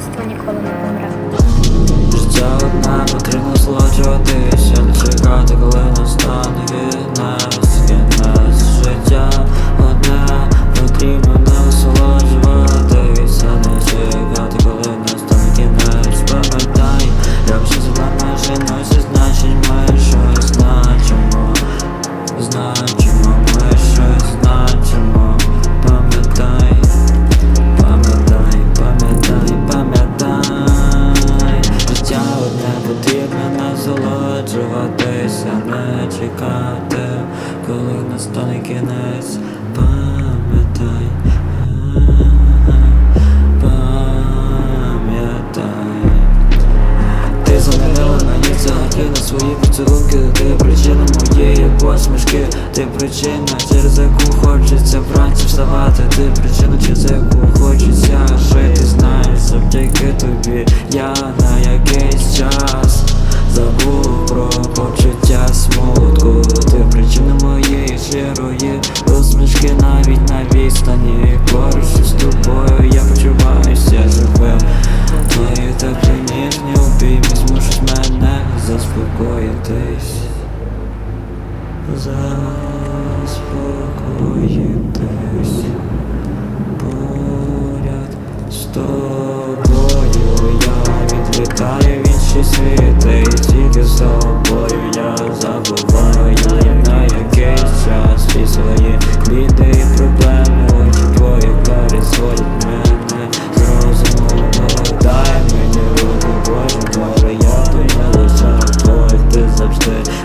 людство ніколи не помре. Життя одна потрібно злоджуватись. насолоджуватися, не чекати, коли настане кінець, пам'ятай, пам'ятай. Ти замінила мені взагалі на свої поцілунки, ти причина моєї посмішки, ти причина, через яку хочеться вранці вставати, ти причина, через яку хочеться жити, знаєш завдяки тобі, я на якийсь час. заспокоїтись, заспокоїтись, поряд з тобою я відлітаю в світ.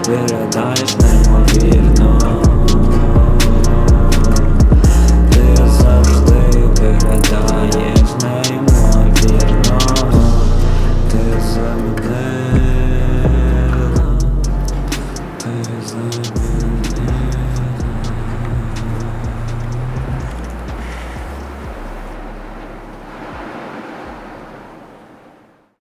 paradise